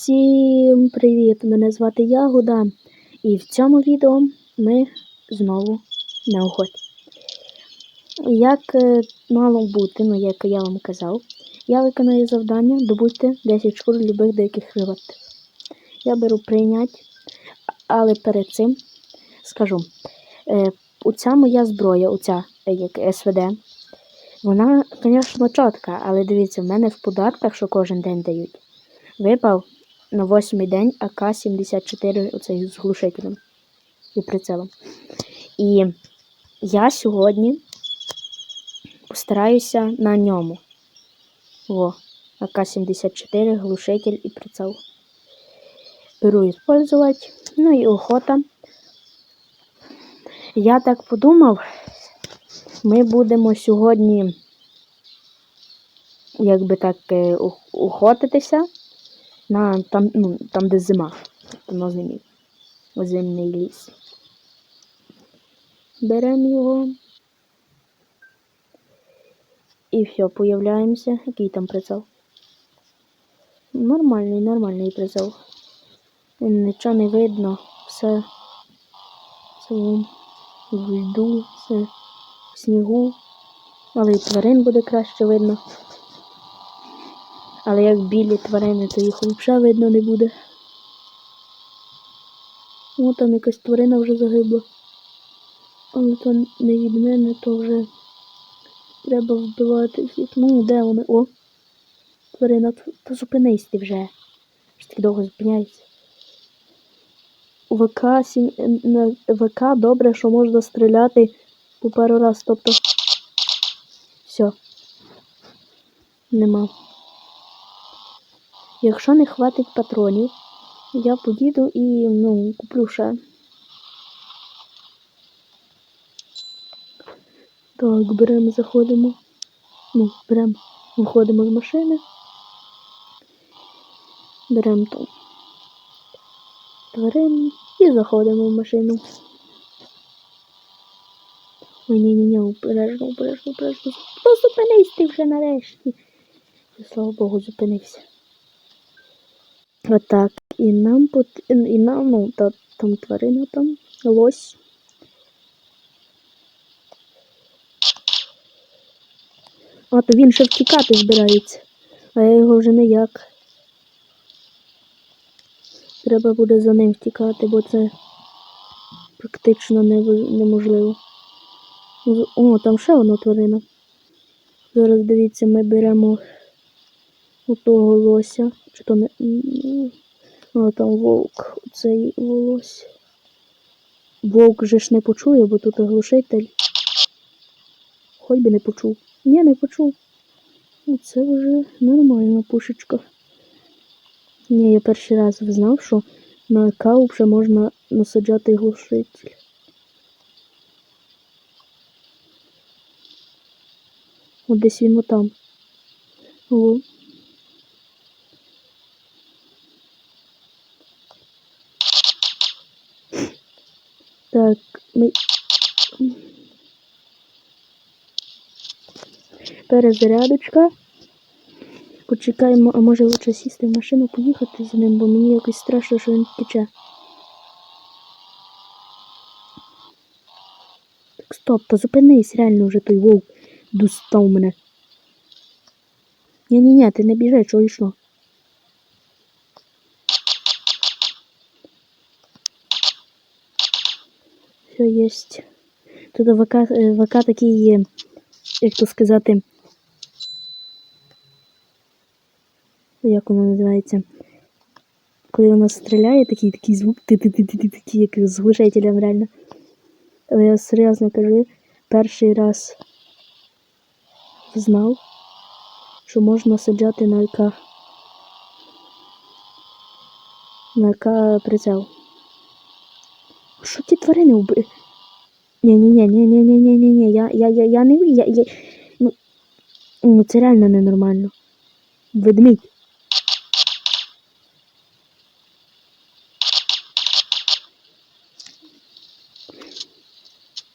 Всім привіт! Мене звати Ягода. І в цьому відео ми знову на охоті. Як е, мало бути, ну як я вам казав, я виконую завдання добудьте 10 шкур любих деяких животних. Я беру прийнять, але перед цим скажу, е, оця моя зброя, оця е, як СВД, вона, звісно, чітка, але дивіться, в мене в податках, що кожен день дають, випав на восьмий день АК-74 оцей з глушителем і прицелом. І я сьогодні постараюся на ньому. Во, АК-74, глушитель і прицел. Беру использовать. Ну і охота. Я так подумав, ми будемо сьогодні, якби так, е, охотитися на там, ну, там де зима. Тобто на зимі. Озимний ліс. Беремо його. І все, появляємося. Який там прицел? Нормальний, нормальний прицел. Нічого не видно. Все. Все в льду, все в снігу. Але і тварин буде краще видно. Але як білі тварини, то їх взагалі видно не буде. О, там якась тварина вже загибла. Але то не від мене, то вже треба вбивати всіх. Ну, де вони? О! Тварина, то, зупинись ти вже. Ж так довго зупиняється. ВК, на ВК добре, що можна стріляти по пару раз. Тобто. Все. Нема. Якщо не хватить патронів, я поїду і ну, куплю ще. Так, беремо, заходимо. Ну, беремо, виходимо з машини. Беремо там тварин і заходимо в машину. Ой, ні, ні, ні, обережно, обережно, обережно. Ну, зупинись ти вже нарешті. Слава Богу, зупинився. Отак. І нам пот... і нам, ну, та, там тварина там, лось. А, то він ще втікати збирається. А я його вже ніяк. Треба буде за ним втікати, бо це практично нево- неможливо. О, там ще одна тварина. Зараз дивіться, ми беремо отого лося. Чи то не. А, там вовк. Оцей волось. Вовк же ж не почує, бо тут глушитель. Хоч би не почув. Ні, не почув. Ну, Це вже нормальна пушечка. Ні, я перший раз знав, що на каву вже можна насаджати глушитель. От десь він отам. О. Так, ми. Перезарядочка. Почекаємо, а може лучше сісти в машину, поїхати за ним, бо мені якось страшно, що він тече. Так, стоп, то зупинись, реально вже той вовк достав мене. Ні-ні-ні, ти не біжи, що йшло. Все єсть. Тут ВК, е, ВК такий є, як то сказати, як воно називається? Коли вона стріляє, такий такий звук, ти-ти-ти-ти, такий, як з глушителем реально. Але я серйозно кажу, перший раз знав, що можна саджати на ЛК. На ЛК прицел. Що ті тварини вби... Ні, ні, ні, ні, ні, ні, ні, ні, ні, я, я, я, я не я, я, ну, ну, це реально ненормально. Ведмідь.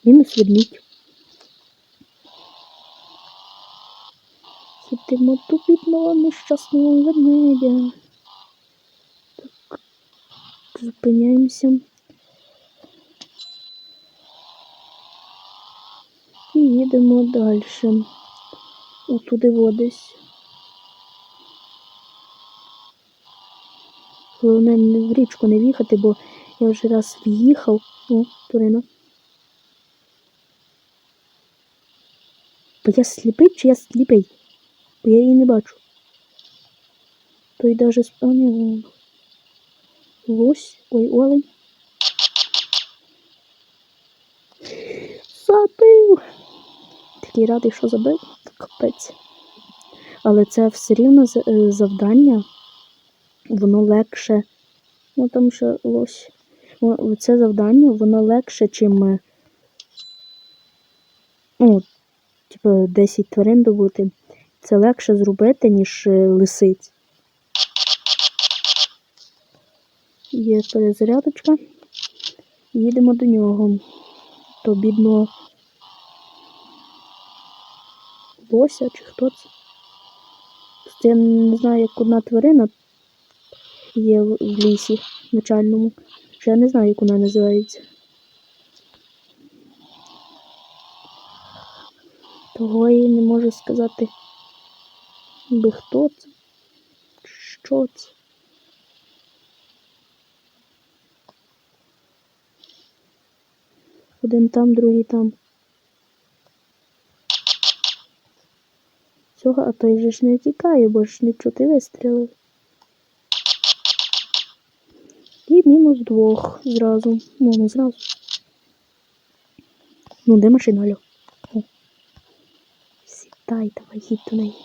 Мінус ведмідь. Хитимо ту бідного нещасного ведмедя. Так, зупиняємося. Їдемо далі. Утуди водись. Головне в річку не в'їхати, бо я вже раз в'їхав. О, Турина. Бо я сліпий чи я сліпий? Бо я її не бачу. Той даже спавнив. Лось. Ой, олень. Забив. Такий радий, що забив. Капець. Але це все рівно е, завдання. Воно легше. Ну там ще лось. Це завдання, воно легше, чим. Ну, типу, 10 тварин добути. Це легше зробити, ніж е, лисиць. Є перезарядочка. Їдемо до нього. То бідного лося чи хто це. Я не знаю, як одна тварина є в лісі начальному. Що я не знаю, як вона називається. Того я не можу сказати, би хто це, що це. Один там, другий там. Цього, а той же ж не тікає, бо ж не чути вистрілив. І мінус двох зразу. Ну, не зразу. Ну, де машина, алло? О. Сідай, давай, їдь до неї.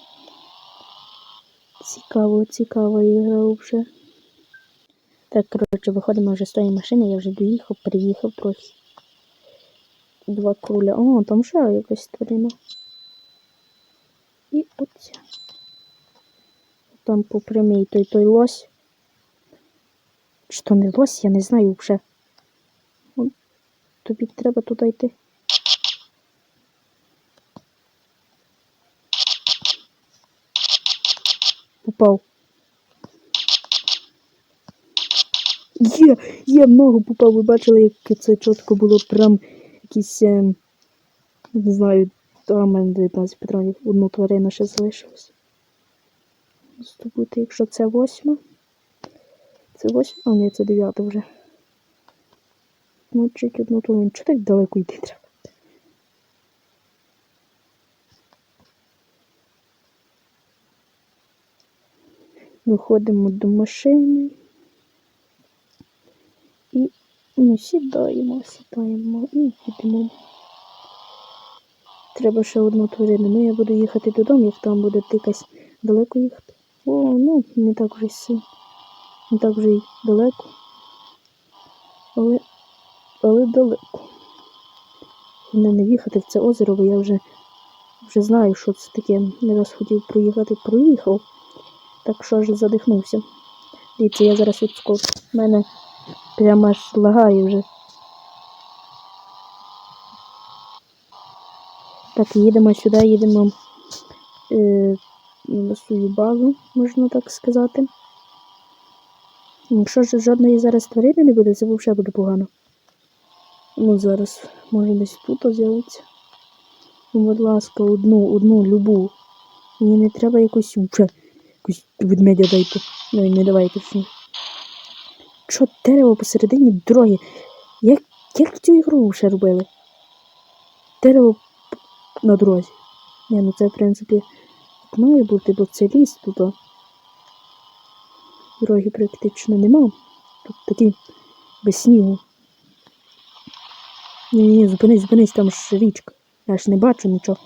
Цікаво, цікава ігра вже. Так, коротше, виходимо вже з тої машини, я вже доїхав, приїхав трохи. Два круля. О, там ще якась тварина. І оця. Там по прямій той той лось. Чи то не лось, я не знаю вже. Тобі треба туди йти. Попав. Є, є много попав. Ви бачили, як це чітко було прям якісь, е, не знаю, там 19 патронів, одну тварину ще залишилось. Здобути, якщо це восьма. Це восьма, а ні, це дев'ята вже. Мочить одну тварину. Чого так далеко йти треба? Виходимо до машини. І ну, сідаємо, сідаємо і їдемо. Треба ще одну тварину. Ну, я буду їхати додому, як там буде якась далеко їхати. О, ну, не так вже й сильно. Не так вже й далеко. Але, але далеко. Головне не їхати в це озеро, бо я вже, вже знаю, що це таке. Не раз хотів проїхати, проїхав. Так що аж задихнувся. Дивіться, я зараз відскочу. У мене прямо аж лагає вже. Так, їдемо сюди, їдемо е, на свою базу, можна так сказати. Якщо ж жодної зараз тварини не буде, це взагалі буде погано. Ну, зараз може десь тут з'явиться. Ну, будь ласка, одну, одну, любу. Мені не треба якусь вже якусь ведмедя дайте. Ну не давайте всі. Що дерево посередині дороги? Як, як цю ігру ще робили? Дерево на дорозі. Ні, ну це, в принципі, має бути, бо це ліс тут. Дороги практично нема. Тут такі без снігу. Ні, ні, зупинись, зупинись, там ж річка. Я ж не бачу нічого.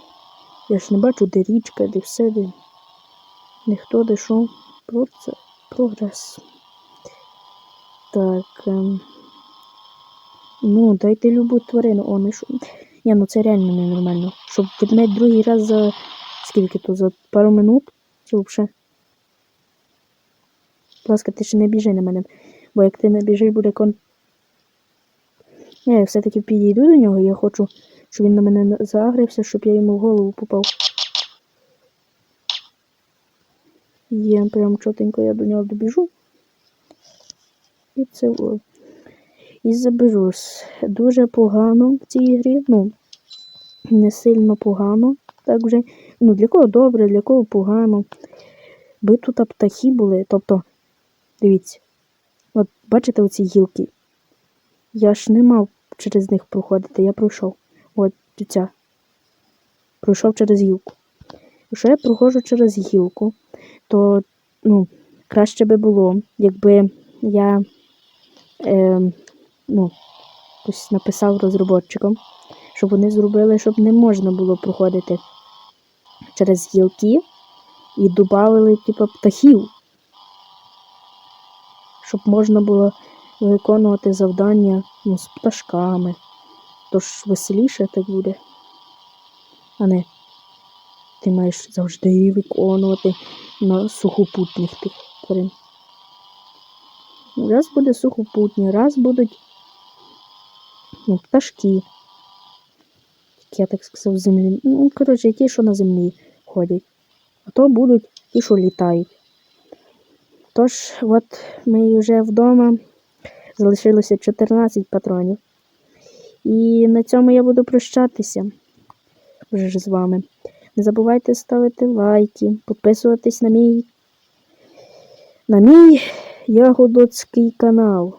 Я ж не бачу, де річка, де все, де ніхто де що. Про це прогрес. Так. Ем. Ну, дайте любу тварину. О, не що. Ні, ну це реально ненормально. Щоб ведмедь другий раз за скільки то? За пару минут? Чи взагалі? Будь ласка, ти ще не біжи на мене. Бо як ти не біжиш, буде кон. Я все-таки підійду до нього, я хочу, щоб він на мене загрився, щоб я йому в голову попав. Є, прям чотенько я до нього добіжу. І це о, і заберу. С- Дуже погано в цій грі. Ну, не сильно погано. Так вже. Ну, для кого добре, для кого погано. Би тут птахи були. Тобто, дивіться, от бачите оці гілки? Я ж не мав через них проходити, я пройшов. От ця. Пройшов через гілку. Якщо я проходжу через гілку, то ну, краще би було, якби я е, ну, написав розробникам, щоб вони зробили, щоб не можна було проходити через гілки і додали, типу, птахів, щоб можна було виконувати завдання ну, з пташками. Тож веселіше так буде. А не ти маєш завжди виконувати на сухопутних тих тварин. Раз буде сухопутні, раз будуть ну, пташки. Я так сказав, землі. Ну, коротше, ті, що на землі ходять. А то будуть ті, що літають. Тож, от ми вже вдома. Залишилося 14 патронів. І на цьому я буду прощатися вже з вами. Не забувайте ставити лайки, підписуватись на мій на мій ягодоцький канал.